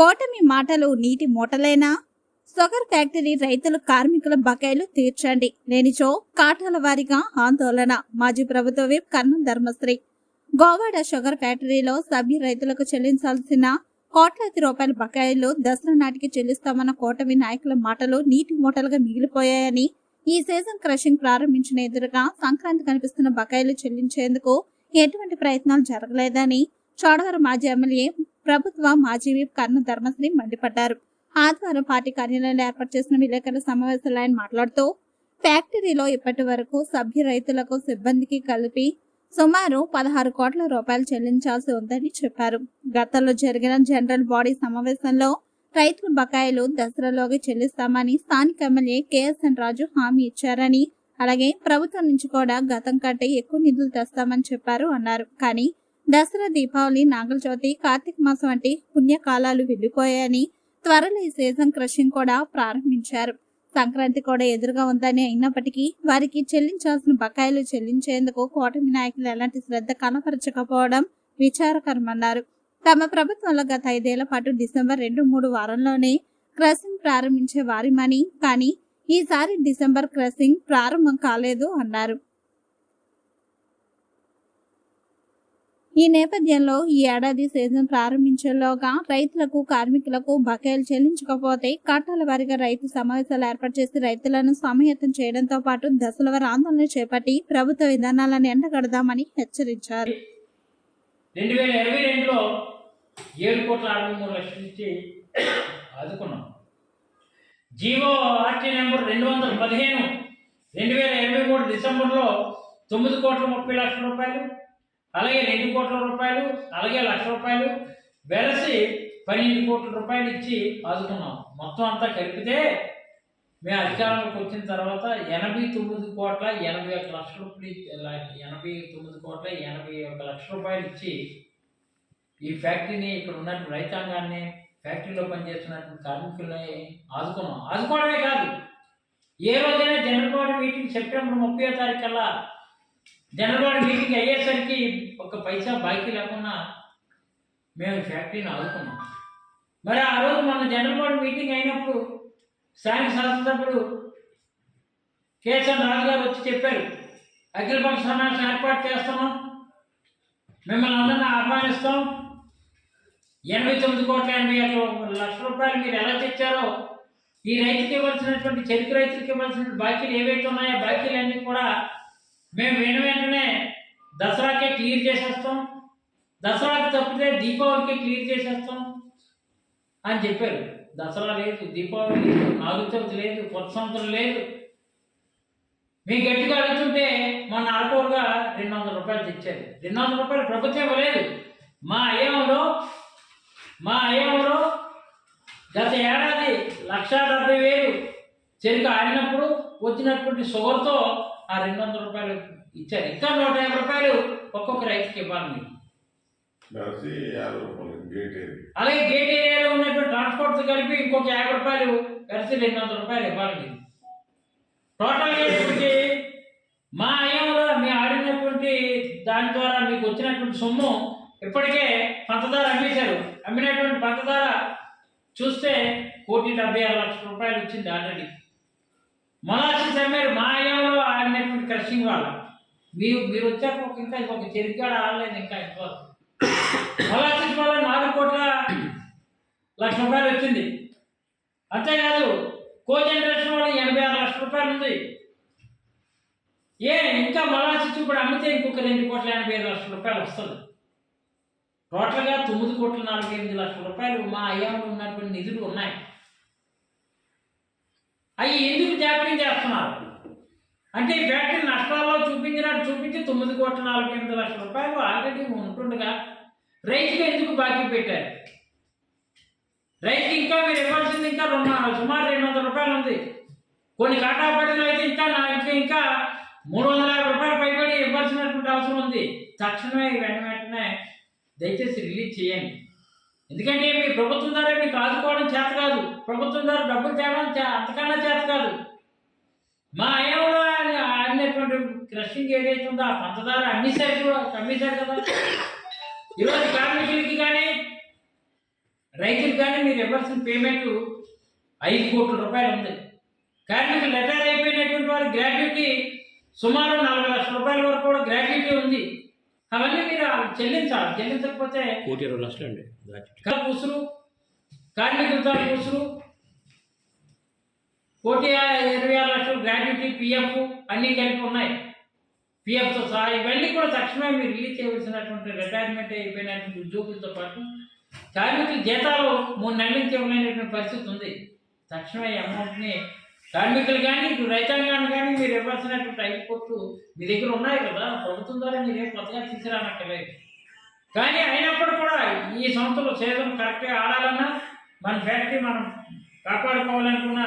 కోటమి మాటలు నీటి మూటలేనా? Sugar factory రైతులు కార్మికుల బకాయిలు తీర్చండి. లేనిచో కాటాల వారిగా ఆందోళన. మాజీ ప్రభుత్వ విప్ కర్ణం ధర్మశ్రీ. గోవాడ షుగర్ ఫ్యాక్టరీలో సభ్య రైతులకు చెల్లించాల్సిన కోట్లాది రూపాయల బకాయిలు దసరా నాటికి చెల్లిస్తామన్న కూటమి నాయకుల మాటలు నీటి మూటలుగా మిగిలిపోయాయని ఈ సీజన్ క్రషింగ్ ప్రారంభించిన ఎదురుగా సంక్రాంతి కనిపిస్తున్న బకాయిలు చెల్లించేందుకు ఎటువంటి ప్రయత్నాలు జరగలేదని చోడవరం మాజీ ఎమ్మెల్యే ప్రభుత్వ మాజీ విప్ కర్ణ ధర్మశ్రీ మండిపడ్డారు. ఆదివారం పార్టీ కార్యాలయంలో ఏర్పాటు చేసిన విలేకరుల సమావేశంలో ఆయన మాట్లాడుతూ ఫ్యాక్టరీలో ఇప్పటి వరకు సభ్య రైతులకు సిబ్బందికి కలిపి సుమారు పదహారు కోట్ల రూపాయలు చెల్లించాల్సి ఉందని చెప్పారు. గతంలో జరిగిన జనరల్ బాడీ సమావేశంలో రైతుల బకాయిలు దసరాలోకి చెల్లిస్తామని స్థానిక ఎమ్మెల్యే కేఎస్ఎన్ రాజు హామీ ఇచ్చారని అలాగే ప్రభుత్వం నుంచి కూడా గతం కంటే ఎక్కువ నిధులు తెస్తామని చెప్పారు అన్నారు. కానీ దసరా దీపావళి నాగల చవితి కార్తీక మాసం వంటి పుణ్యకాలాలు వెళ్ళిపోయాయని త్వరలో ఈ సీజన్ క్రషింగ్ కూడా ప్రారంభించారు. సంక్రాంతి కూడా ఎదురుగా ఉందని అయినప్పటికీ వారికి చెల్లించాల్సిన బకాయిలు చెల్లించేందుకు కూటమి నాయకులు ఎలాంటి శ్రద్ధ కనపరచకపోవడం విచారకరమన్నారు. తమ ప్రభుత్వంలో గత ఐదేళ్ళ పాటు డిసెంబర్ రెండు మూడు వారంలోనే క్రసింగ్ ప్రారంభించే వారిమని కానీ ఈసారి డిసెంబర్ క్రసింగ్ ప్రారంభం కాలేదు అన్నారు. ఈ నేపథ్యంలో ఈ ఏడాది సీజన్ ప్రారంభించేలోగా రైతులకు కార్మికులకు బకాయిలు చెల్లించకపోతే కట్టాల వారీగా రైతు సమావేశాలు ఏర్పాటు చేసి రైతులను సమాయత్తం చేయడంతో పాటు దశల వారి ఆందోళన చేపట్టి ప్రభుత్వ విధానాలను ఎండగడదామని హెచ్చరించారు. రెండు వేల ఇరవై రెండులో ఏడు కోట్ల అరవై మూడు ఆదుకున్నాం. జీవో ఆర్టీ నెంబర్ రెండు వందల పదిహేను రెండు వేల ఇరవై మూడు డిసెంబర్లో తొమ్మిది కోట్ల ముప్పై లక్షల రూపాయలు అలాగే రెండు కోట్ల రూపాయలు అలాగే లక్ష రూపాయలు వెలసి పన్నెండు కోట్ల రూపాయలు ఇచ్చి ఆదుకున్నాం. మొత్తం అంతా కలిపితే మేము అధికారంలోకి వచ్చిన తర్వాత ఎనభై తొమ్మిది కోట్ల ఎనభై ఒక లక్ష రూపాయలు ఎనభై తొమ్మిది కోట్ల ఎనభై ఒక లక్ష రూపాయలు ఇచ్చి ఈ ఫ్యాక్టరీని ఇక్కడ ఉన్నటువంటి రైతాంగాన్ని ఫ్యాక్టరీలో పనిచేస్తున్నటువంటి కార్మికులని ఆదుకున్నాం. ఆదుకోవడమే కాదు ఏ రోజైనా జనరల్ బాడీ మీటింగ్ సెప్టెంబర్ ముప్పై తారీఖు కల్లా జనరల్ బాడీ మీటింగ్ అయ్యేసరికి ఒక పైసా బాకీ లేకుండా మేము ఫ్యాక్టరీని ఆదుకున్నాం. మరి ఆ రోజు మన జనరల్ బాడీ మీటింగ్ అయినప్పుడు స్థానిక శాసనసభ్యుడు కేశవ్ రాజు గారు వచ్చి చెప్పారు అఖిలపక్ష సమావేశం ఏర్పాటు చేస్తున్నాం. మిమ్మల్ని అందరినీ ఆహ్వానిస్తాం. ఎనభై తొమ్మిది కోట్ల ఎనభై ఒక్క లక్ష రూపాయలు మీరు ఎలా తెచ్చారో ఈ రైతుకి ఇవ్వాల్సినటువంటి చెరుకు రైతులకి ఇవ్వాల్సిన బాకీలు ఏవైతే ఉన్నాయో బాకీలన్నీ కూడా మేము వినవే క్లియర్ చేసేస్తాం. దసరాకి తప్పితే దీపావళికి క్లియర్ చేసేస్తాం అని చెప్పారు. దసరా లేదు దీపావళి లేదు నాగుల లేదు కొత్త సంవత్సరం లేదు. మీ గట్టిగా అడుగుతుంటే మా అరకూరుగా రెండు వందల రూపాయలు తెచ్చారు. రెండు వందల రూపాయలు ప్రభుత్వం ఇవ్వలేదు. మా అయ్యంలో మా అయ్యంలో గత ఏడాది లక్ష డెబ్బై వేలు చెరుకు ఆడినప్పుడు వచ్చినటువంటి షుగర్తో ఆ రెండు వందల రూపాయలు ఇచ్చారు. ఇంకా నూట యాభై రూపాయలు ఒక్కొక్క రైతుకి ఇవ్వాలి. అలాగే గేట్ ఏరియాలో ఉన్నటువంటి ట్రాన్స్పోర్ట్ కలిపి ఇంకొక యాభై రూపాయలు కలిసి రెండు వందల రూపాయలు ఇవ్వాలి. మీరు టోటల్ ఏంటంటే మా అయ్యంలో మేము ఆడినటువంటి దాని ద్వారా మీకు వచ్చినటువంటి సొమ్ము ఇప్పటికే పంచదార అమ్మేశారు. అమ్మినటువంటి పంచదార చూస్తే కోటి డెబ్బై ఆరు లక్షల రూపాయలు వచ్చింది ఆల్రెడీ మొలాసిస్ అమ్మారు మా అయ్యంలో ఆడినటువంటి వాళ్ళ. మీరు మీరు వచ్చాక ఒక ఇంకా ఇంకొక చెరికాడ ఆడలేదు ఇంకా ఇంకో. మళ్ళా వల్ల నాలుగు కోట్ల లక్ష రూపాయలు వచ్చింది. అంతేకాదు కో జనరేషన్ వల్ల ఎనభై ఆరు లక్షల రూపాయలు ఉంది. ఏ ఇంకా మలాచెస్ కూడా అమ్మితే ఇంకొక రెండు కోట్ల ఎనభై ఐదు లక్షల రూపాయలు వస్తుంది. టోటల్గా తొమ్మిది కోట్ల నలభై ఎనిమిది లక్షల రూపాయలు మా అయ్యాంలో ఉన్నటువంటి నిధులు ఉన్నాయి. అవి ఎందుకు జాప్యం చేస్తున్నారు? అంటే ఈ ఫ్యాక్టరీ నష్టాల్లో చూపించినట్టు చూపించి తొమ్మిది కోట్ల నలభై ఎనిమిది లక్షల రూపాయలు ఆల్రెడీ ఉంటుండగా రైతుకి ఎందుకు బాకీ పెట్టారు? రైతు ఇంకా మీరు ఇవ్వాల్సింది ఇంకా రెండు సుమారు రెండు వందల రూపాయలు ఉంది. కొన్ని కాటాపడిలో అయితే ఇంకా నా ఇంకా ఇంకా మూడు వందల యాభై రూపాయలు పైబడి ఇవ్వాల్సినటువంటి అవసరం ఉంది. తక్షణమే వెంట వెంటనే దయచేసి రిలీజ్ చేయండి. ఎందుకంటే మీ ప్రభుత్వం ద్వారా మీకు ఆదుకోవడం చేత కాదు. ప్రభుత్వం ద్వారా డబ్బులు తేవడం చే- అంతకన్నా చేత కాదు. మా అయ్య ఆడినటువంటి క్రషింగ్ ఏదైతే ఉందో ఆ పంచదార అమ్మేశారు అమ్మేశారు కదా. ఈరోజు కార్మికులకి కానీ రైతులు కానీ మీరు ఇవ్వాల్సిన పేమెంట్ ఐదు కోట్ల రూపాయలు ఉంది. కార్మికులు రిటైర్ అయిపోయినటువంటి వారి గ్రాడ్యుటీ సుమారు నలభై లక్షల రూపాయల వరకు కూడా గ్రాడ్యుటీ ఉంది. అవన్నీ మీరు చెల్లించాలి. చెల్లించకపోతే కోటి ఇరవై లక్షలు అండి ఉసురు కార్మికుల తాలూకు ఉసురు కోటి ఇరవై ఆరు లక్షలు గ్రాడ్యుటీ పిఎఫ్ అన్నీ కలిపి ఉన్నాయి. పిఎఫ్తో సహా ఇవన్నీ కూడా తక్షణమే మీరు రిలీజ్ చేయవలసినటువంటి రిటైర్మెంట్ అయిపోయినటువంటి ఉద్యోగులతో పాటు కార్మికుల జీతాలు మూడు నెలల నుంచి ఇవ్వలేనటువంటి పరిస్థితి ఉంది. తక్షణమే అమౌంట్ని కార్మికులు కానీ రైతాంగాన్ని కానీ మీరు ఇవ్వాల్సినటువంటి ఐదు కోట్లు మీ దగ్గర ఉన్నాయి కదా ప్రభుత్వం ద్వారా మీరేం కొత్తగా తీసుకురానక్కర్లేదు. కానీ అయినప్పుడు కూడా ఈ సంస్థలు సీజన్ కరెక్ట్గా ఆడాలన్నా మన ఫ్యాక్టరీ మనం కాపాడుకోవాలనుకున్నా